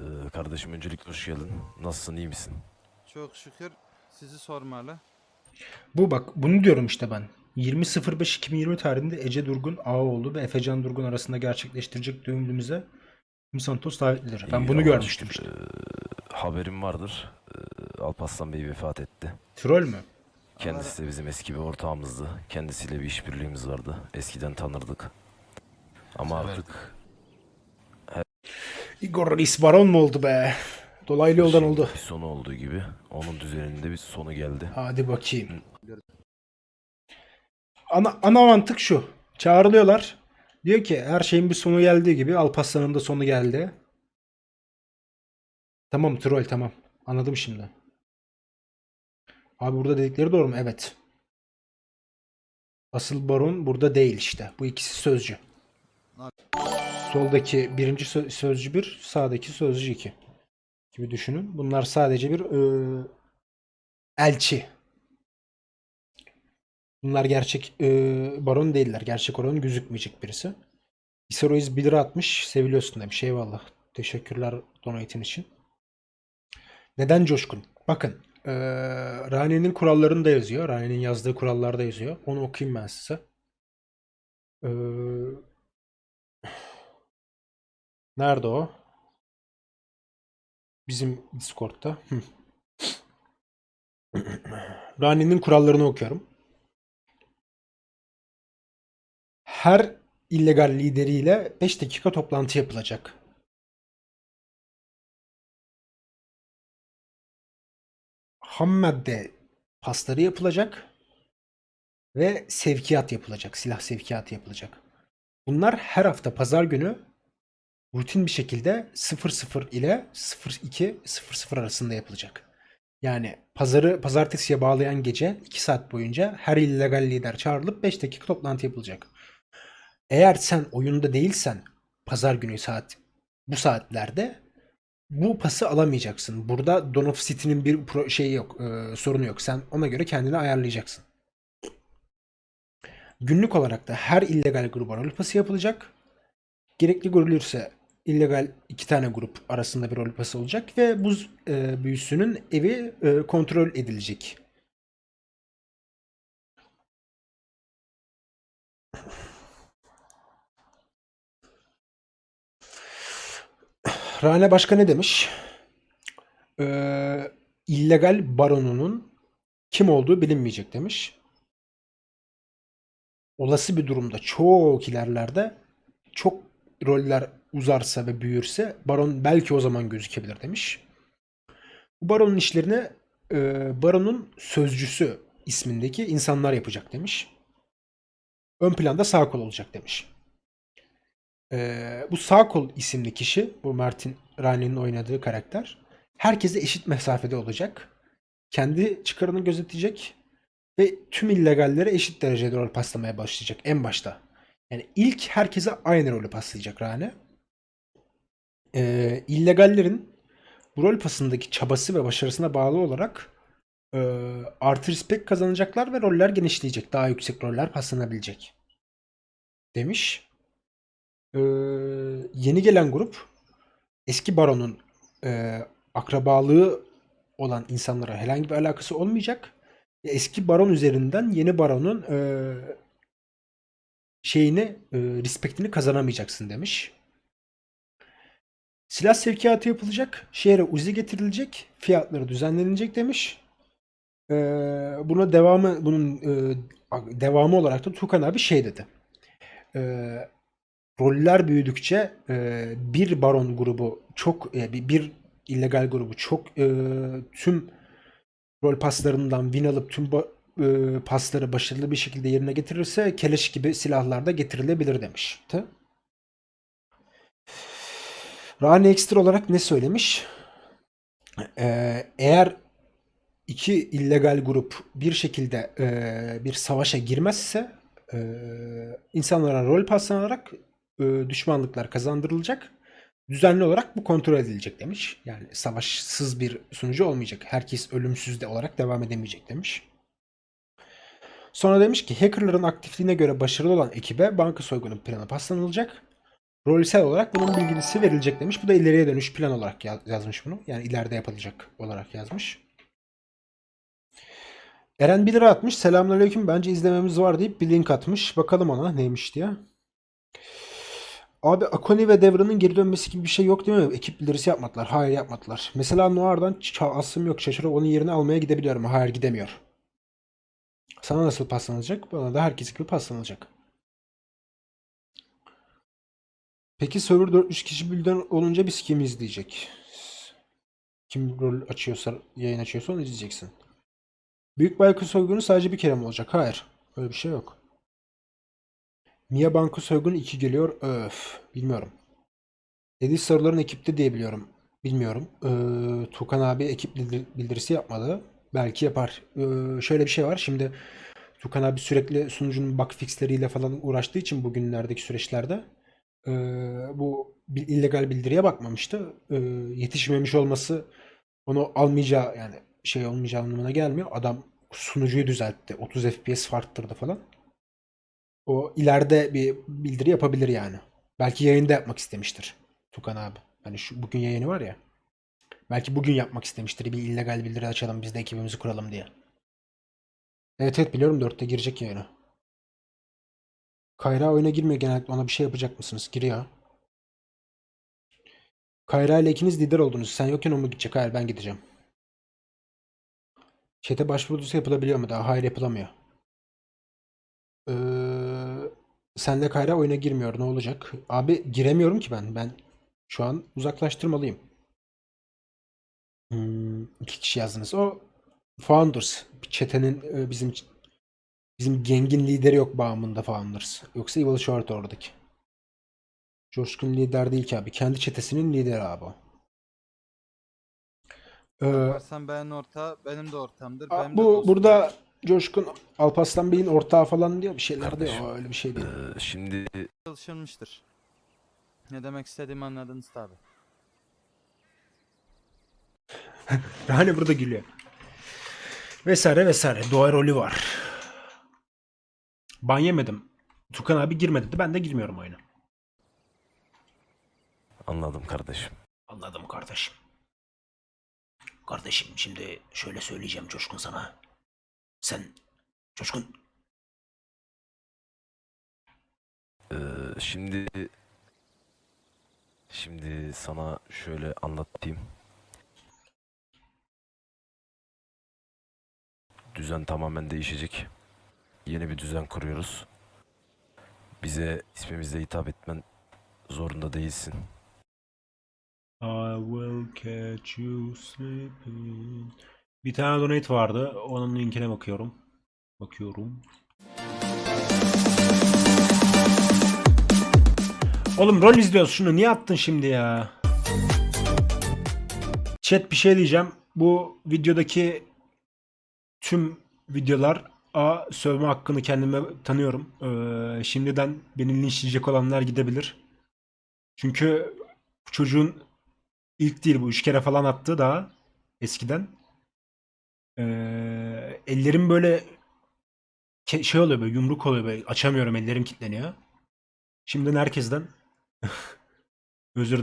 Ee, kardeşim öncelikle hoş geldin. Nasılsın, iyi misin? Çok şükür sizi sormalı. Bu bak bunu diyorum işte ben. 20.05.2020 tarihinde Ece Durgun Ağaoğlu ve Efecan Durgun arasında gerçekleştirecek düğünümüze Kim Santos davetlidir. Ben İyi, bunu Allah'a görmüştüm şükür. işte. Ee, haberim vardır. Ee, Alparslan Bey vefat etti. Troll mü? Kendisi de bizim eski bir ortağımızdı. Kendisiyle bir işbirliğimiz vardı. Eskiden tanırdık. Ama artık Igor Reis Baron mu oldu be? Dolaylı yoldan şimdi oldu. sonu olduğu gibi onun düzeninde bir sonu geldi. Hadi bakayım. Ana, ana mantık şu. Çağrılıyorlar. Diyor ki her şeyin bir sonu geldiği gibi Alparslan'ın da sonu geldi. Tamam troll tamam. Anladım şimdi. Abi burada dedikleri doğru mu? Evet. Asıl baron burada değil işte. Bu ikisi sözcü. Soldaki birinci sö- sözcü bir, sağdaki sözcü iki. Gibi düşünün. Bunlar sadece bir eee, elçi. Bunlar gerçek eee, baron değiller. Gerçek baron gözükmeyecek birisi. Viseroy's 1 lira atmış. Seviliyorsun demiş. Eyvallah. Teşekkürler donate'in için. Neden coşkun? Bakın. eee Rane'nin kurallarında yazıyor. Rane'nin yazdığı kurallarda yazıyor. Onu okuyayım ben size. Eee Nerede o? Bizim Discord'da. Rani'nin kurallarını okuyorum. Her illegal lideriyle 5 dakika toplantı yapılacak. Ham madde pasları yapılacak ve sevkiyat yapılacak. Silah sevkiyatı yapılacak. Bunlar her hafta pazar günü rutin bir şekilde 00 ile 02 00 arasında yapılacak. Yani pazarı pazartesiye bağlayan gece 2 saat boyunca her illegal lider çağrılıp 5 dakika toplantı yapılacak. Eğer sen oyunda değilsen pazar günü saat bu saatlerde bu pası alamayacaksın. Burada Dawn of City'nin bir pro- şeyi yok, e, sorunu yok. Sen ona göre kendini ayarlayacaksın. Günlük olarak da her illegal gruba rol pası yapılacak. Gerekli görülürse illegal iki tane grup arasında bir rol pası olacak ve buz e, büyüsünün evi e, kontrol edilecek. Rane Başka ne demiş? Ee, illegal baronunun kim olduğu bilinmeyecek demiş. Olası bir durumda çok ilerlerde çok roller uzarsa ve büyürse baron belki o zaman gözükebilir demiş. Bu baronun işlerini e, baronun sözcüsü ismindeki insanlar yapacak demiş. Ön planda sağ kol olacak demiş. E, bu sağ kol isimli kişi, bu Martin Rane'nin oynadığı karakter, herkese eşit mesafede olacak. Kendi çıkarını gözetecek ve tüm illegallere eşit derecede rol paslamaya başlayacak en başta. Yani ilk herkese aynı rolü paslayacak Rane. Ee, illegallerin bu rol pasındaki çabası ve başarısına bağlı olarak e, artı respect kazanacaklar ve roller genişleyecek. Daha yüksek roller paslanabilecek. Demiş. Ee, yeni gelen grup eski baronun e, akrabalığı olan insanlara herhangi bir alakası olmayacak. Eski baron üzerinden yeni baronun e, şeyini, e, respektini kazanamayacaksın demiş. Silah sevkiyatı yapılacak, şehre uzi getirilecek, fiyatları düzenlenecek demiş. E, buna devamı, bunun e, devamı olarak da Tukan abi şey dedi. E, roller büyüdükçe e, bir baron grubu çok, e, bir, bir illegal grubu çok e, tüm rol paslarından win alıp tüm e, pasları başarılı bir şekilde yerine getirirse keleş gibi silahlar da getirilebilir demişti. Rani ekstra olarak ne söylemiş? Ee, eğer iki illegal grup bir şekilde e, bir savaşa girmezse e, insanlara rol paslanarak e, düşmanlıklar kazandırılacak. Düzenli olarak bu kontrol edilecek demiş. Yani savaşsız bir sunucu olmayacak. Herkes ölümsüz de olarak devam edemeyecek demiş. Sonra demiş ki hackerların aktifliğine göre başarılı olan ekibe banka soygunu planı paslanılacak. Rolsel olarak bunun bilgisi verilecek demiş. Bu da ileriye dönüş plan olarak ya- yazmış bunu. Yani ileride yapılacak olarak yazmış. Eren 1 lira atmış. Selamünaleyküm. Bence izlememiz var deyip bir link atmış. Bakalım ona neymiş diye. Abi Akoni ve Devran'ın geri dönmesi gibi bir şey yok değil mi? Ekip bildirisi yapmadılar. Hayır yapmadılar. Mesela Noir'dan aslım yok. Şaşırı onun yerine almaya gidebiliyorum. Hayır gidemiyor. Sana nasıl paslanacak? Bana da herkes gibi paslanacak. Peki server 400 kişi birden olunca biz kim izleyecek? Kim rol açıyorsa, yayın açıyorsa onu izleyeceksin. Büyük Banka soygunu sadece bir kere mi olacak? Hayır. Öyle bir şey yok. Mia Banka soygunu 2 geliyor. Öf. Bilmiyorum. Edis soruların ekipte diye biliyorum. Bilmiyorum. Ee, Tukan abi ekip bildir- bildirisi yapmadı. Belki yapar. Ee, şöyle bir şey var. Şimdi Tukan abi sürekli sunucunun bug fixleriyle falan uğraştığı için bugünlerdeki süreçlerde ee, bu bir illegal bildiriye bakmamıştı. Ee, yetişmemiş olması onu almayacağı yani şey olmayacağı anlamına gelmiyor. Adam sunucuyu düzeltti. 30 FPS farktırdı falan. O ileride bir bildiri yapabilir yani. Belki yayında yapmak istemiştir Tukan abi. Hani şu bugün yayını var ya. Belki bugün yapmak istemiştir. Bir illegal bildiri açalım biz de ekibimizi kuralım diye. Evet evet biliyorum 4'te girecek yayına. Kayra oyuna girmiyor genellikle ona bir şey yapacak mısınız? Giriyor. Kayra ile ikiniz lider oldunuz. Sen yokken o mu gidecek? Hayır ben gideceğim. Chat'e başvurulursa yapılabiliyor mu daha? Hayır yapılamıyor. Ee, senle Kayra oyuna girmiyor. Ne olacak? Abi giremiyorum ki ben. Ben şu an uzaklaştırmalıyım. Hmm, iki kişi yazdınız. O Founders. Çetenin e, bizim bizim gengin lideri yok bağımında Founders. Yoksa Evil Short oradaki. Coşkun lider değil ki abi. Kendi çetesinin lideri abi o. Ee, Bakarsan ben orta, benim de ortamdır. a- benim de bu burada Coşkun Alparslan Bey'in ortağı falan diyor bir şeyler diyor. Kardeşim, O öyle bir şey değil. Ee, şimdi çalışılmıştır. Ne demek istediğimi anladınız tabi. Hani burada gülüyor. Vesaire vesaire. Doğa rolü var. Ban yemedim. Tukan abi girmedi dedi. Ben de girmiyorum oyuna. anladım kardeşim. Anladım kardeşim. Kardeşim şimdi şöyle söyleyeceğim Coşkun sana. Sen Coşkun Ee, şimdi şimdi sana şöyle anlatayım. Düzen tamamen değişecek. Yeni bir düzen kuruyoruz. Bize ismimizle hitap etmen zorunda değilsin. I will catch you sleeping. Bir tane donate vardı. Onun linkine bakıyorum. Bakıyorum. Oğlum rol izliyoruz şunu. Niye attın şimdi ya? Chat bir şey diyeceğim. Bu videodaki tüm videolar A sövme hakkını kendime tanıyorum. Ee, şimdiden beni linçleyecek olanlar gidebilir. Çünkü çocuğun ilk değil bu üç kere falan attı daha eskiden. Ee, ellerim böyle şey oluyor böyle yumruk oluyor böyle açamıyorum ellerim kilitleniyor. Şimdiden herkesten özür